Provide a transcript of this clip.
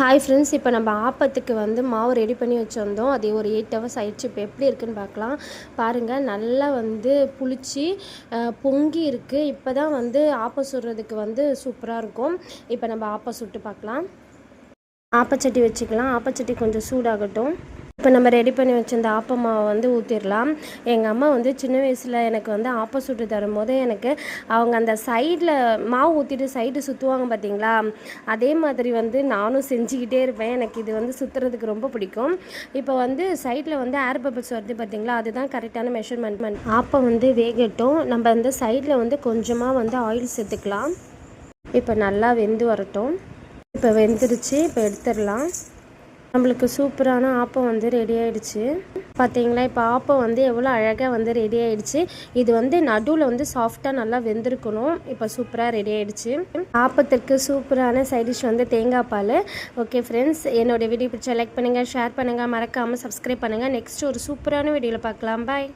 Hi friends இப்போ நம்ம ஆப்பத்துக்கு வந்து மாவு ரெடி பண்ணி வச்சுருந்தோம். அது ஒரு எயிட் ஹவர்ஸ் ஆயிடுச்சு. இப்போ எப்படி இருக்குன்னு பார்க்கலாம். பாருங்கள் நல்லா வந்து புளிச்சு பொங்கி இருக்குது இப்போ தான் வந்து ஆப்பம் சுடுறதுக்கு வந்து சூப்பராக இருக்கும். இப்போ நம்ம ஆப்பம் சுட்டு பார்க்கலாம். ஆப்பச்சட்டி வச்சுக்கலாம். ஆப்பச்சட்டி கொஞ்சம் சூடாகட்டும். இப்போ நம்ம ரெடி பண்ணி வச்சிருந்த ஆப்ப மாவை வந்து ஊற்றிடலாம் எங்கள் அம்மா வந்து சின்ன வயசில் எனக்கு வந்து ஆப்ப சுட்டு தரும்போது எனக்கு அவங்க அந்த சைடில் மாவு ஊற்றிட்டு சைடு சுற்றுவாங்க பார்த்தீங்களா அதே மாதிரி வந்து நானும் செஞ்சுக்கிட்டே இருப்பேன். எனக்கு இது வந்து சுற்றுறதுக்கு ரொம்ப பிடிக்கும். இப்போ வந்து சைடில் வந்து ஏர் பபிள்ஸ் வருது பார்த்தீங்களா அதுதான் கரெக்டான மெஷர்மெண்ட் ஆப்பம் வந்து வேகட்டும். நம்ம வந்து சைடில் வந்து கொஞ்சமாக வந்து ஆயில் சேர்த்துக்கலாம். இப்போ நல்லா வெந்து வரட்டும். இப்போ வெந்துருச்சு. இப்போ எடுத்துடலாம். நம்மளுக்கு சூப்பரான ஆப்பம் வந்து ரெடி ஆயிடுச்சு. பார்த்தீங்களா இப்போ ஆப்பம் வந்து எவ்வளோ அழகாக வந்து ரெடி ஆயிடுச்சு. இது வந்து நடுவில் வந்து சாஃப்டாக நல்லா வெந்திருக்கணும். இப்போ சூப்பராக ரெடி ஆயிடுச்சு. ஆப்பத்திற்கு சூப்பரான சைடிஷ் வந்து தேங்காய் பால். ஓகே ஃப்ரெண்ட்ஸ் என்னோட வீடியோ பிடிச்சா லைக் பண்ணுங்கள் ஷேர் பண்ணுங்கள் மறக்காமல் சப்ஸ்கிரைப் பண்ணுங்கள் நெக்ஸ்ட் ஒரு சூப்பரான வீடியோவில் பார்க்கலாம். பாய்